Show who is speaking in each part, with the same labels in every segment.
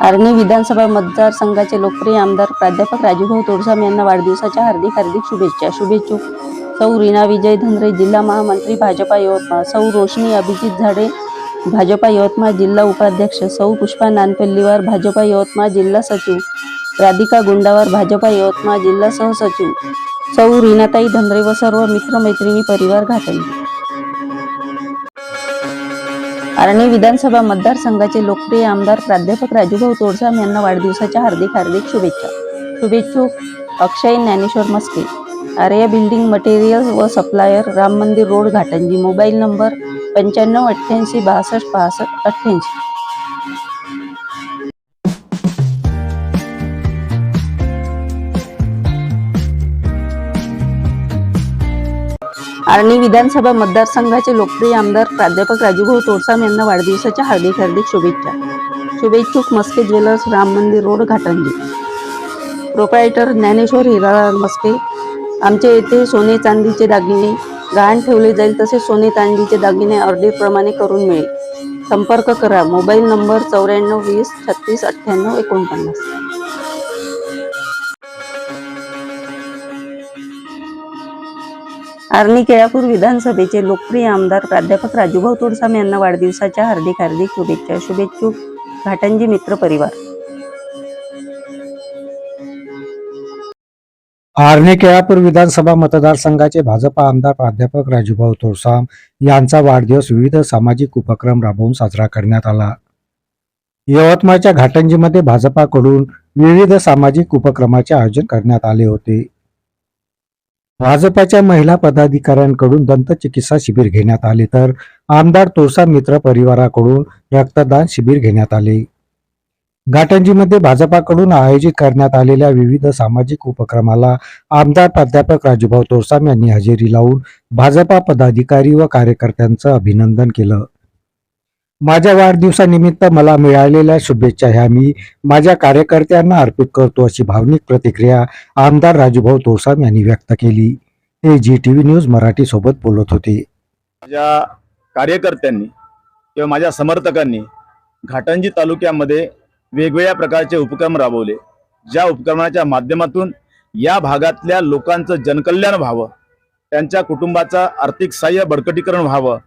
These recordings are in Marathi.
Speaker 1: आर्णी विधानसभा मतदारसंघाचे लोकप्रिय आमदार प्राध्यापक राजूभाऊ तोडसाम यांना वाढदिवसाच्या हार्दिक हार्दिक शुभेच्छा. शुभेच्छुक. सौ रीना विजय धनरे जिल्हा महामंत्री भाजपा यवतमाळ. सौ रोशनी अभिजित झाडे भाजपा यवतमाळ जिल्हा उपाध्यक्ष. सौ पुष्पा नानपल्लीवार भाजपा यवतमाळ जिल्हा सचिव. राधिका गुंडावार भाजपा यवतमाळ जिल्हा सहसचिव. सौ रीनाताई धनरे व सर्व मित्रमैत्रिणी परिवार घाटंजी आरणी विधानसभा मतदारसंघाचे लोकप्रिय आमदार प्राध्यापक राजूभाऊ तोडसाम यांना वाढदिवसाच्या हार्दिक हार्दिक शुभेच्छा. शुभेच्छुक अक्षय ज्ञानेश्वर मस्के आर्या बिल्डिंग मटेरियल्स व supplier Ram Mandir road Ghatanji. Mobile number पंच्याण्णव अठ्ठ्याऐंशी बासष्ट पासष्ट अठ्ठ्याऐंशी. आर्णी विधानसभा मतदारसंघाचे लोकप्रिय आमदार प्राध्यापक राजूभाऊ तोडसाम यांना वाढदिवसाच्या हार्दिक हार्दिक शुभेच्छा. शुभेच्छुक Maske jewellers Ram Mandir road Ghatanji proprietor Dnyaneshwar Hirala Maske. आमच्या येथे सोने चांदीचे दागिने. गहाण ठेवले जाईल तसेच सोने चांदीचे दागिने ऑर्डरप्रमाणे करून मिळेल. संपर्क करा. मोबाईल नंबर चौऱ्याण्णव वीस छत्तीस अठ्ठ्याण्णव एकोणपन्नास. आर्णी केळापूर विधानसभेचे लोकप्रिय आमदार प्राध्यापक राजूभाऊ तोडसाम यांना वाढदिवसाच्या हार्दिक हार्दिक शुभेच्छा शुभेच्छुक घाटंजी मित्र परिवार.
Speaker 2: आर्णी केळापूर विधानसभा मतदारसंघाचे भाजपा आमदार प्राध्यापक राजूभाऊ तोडसाम यांचा वाढदिवस विविध सामाजिक उपक्रम राबवून साजरा करण्यात आला. यवतमाळच्या घाटंजीमध्ये भाजपाकडून विविध सामाजिक उपक्रमाचे आयोजन करण्यात आले होते. भाजपाच्या महिला पदाधिकाऱ्यांकडून दंतचिकित्सा शिबिर घेण्यात आले तर आमदार तोरसा मित्र परिवाराकडून रक्तदान शिबिर घेण्यात आले. घाटंजीमध्ये भाजपाकडून आयोजित करण्यात आलेल्या विविध सामाजिक उपक्रमाला आमदार प्राध्यापक राजूभाऊ तोरसाम यांनी हजेरी लावून भाजपा पदाधिकारी व कार्यकर्त्यांचं अभिनंदन केलं. माझ्या वाढदिवसानिमित्त मला मिळालेल्या शुभेच्छा ह्या मी माझ्या कार्यकर्त्यांना अर्पित करतो अशी भावनिक प्रतिक्रिया आमदार राजूभाऊ तोसाम यांनी व्यक्त केली. ते G T V news Marathi सोबत बोलत होते.
Speaker 3: माझ्या कार्यकर्त्यांनी किंवा माझ्या समर्थकांनी घाटंजी तालुक्यामध्ये वेगवेगळ्या प्रकारचे उपक्रम राबवले. ज्या उपक्रमाच्या माध्यमातून या भागातल्या लोकांचं जनकल्याण व्हावं त्यांच्या कुटुंबाचं आर्थिक सहाय्य बळकटीकरण व्हावं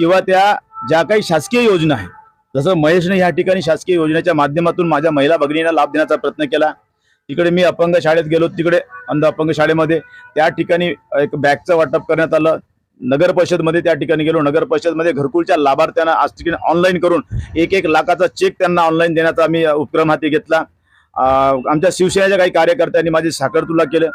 Speaker 3: किंवा त्या ज्या काही शासकीय योजना आहेत जसं महेशने ह्या ठिकाणी शासकीय योजनेच्या माध्यमातून माझ्या महिला भगिनींना लाभ देण्याचा प्रयत्न केला. तिकडे मी अपंग शाळेत गेलो तिकडे अंध अपंग शाळेमध्ये. त्या ठिकाणी एक बॅगचं वाटप करण्यात आलं. नगर परिषदमध्ये त्या ठिकाणी गेलो. नगर परिषदमध्ये घरकुलच्या लाभार्थ्यांना आज ठिकाणी ऑनलाईन करून एक एक लाखाचा चेक त्यांना ऑनलाईन देण्याचा आम्ही उपक्रम हाती घेतला. आमच्या शिवसेनेच्या काही कार्यकर्त्यांनी माझी साखर तुला केलं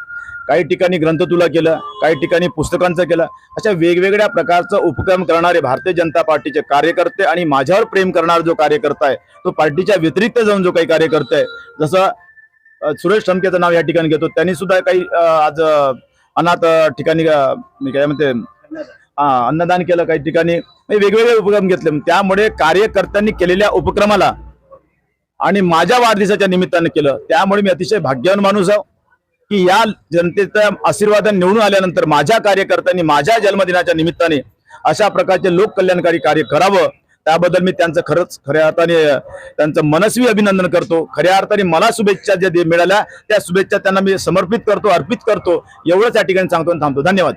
Speaker 3: काही ठिकाणी ग्रंथ तुला केलं काही ठिकाणी पुस्तकांचं केलं अशा वेगवेगळ्या प्रकारचं उपक्रम करणारे भारतीय जनता पार्टीचे कार्यकर्ते आणि माझ्यावर प्रेम करणारा जो कार्यकर्ता आहे तो पार्टीच्या व्यतिरिक्त जाऊन जो काही कार्यकर्ता आहे जसं सुरेश ठमकेचं नाव या ठिकाणी घेतो त्यांनी सुद्धा काही आज अनाथ ठिकाणी मी काय म्हणते अन्नदान केलं काही ठिकाणी म्हणजे वेगवेगळे उपक्रम घेतले. त्यामुळे कार्यकर्त्यांनी केलेल्या उपक्रमाला आणि माझ्या वाढदिवसाच्या निमित्तानं केलं. त्यामुळे मी अतिशय भाग्यवान माणूस आहो. की या जनतेच्या आशीर्वादाने निवडून आल्यानंतर माझ्या कार्यकर्त्यांनी माझ्या जन्मदिनाच्या निमित्ताने अशा प्रकारचे लोककल्याणकारी कार्य करावं. त्याबद्दल मी त्यांचं खरंच खऱ्या अर्थाने त्यांचं मनस्वी अभिनंदन करतो. खऱ्या अर्थाने मला शुभेच्छा ज्या मिळाल्या त्या शुभेच्छा त्यांना मी समर्पित करतो अर्पित करतो. एवढंच या ठिकाणी सांगतो आणि थांबतो. धन्यवाद.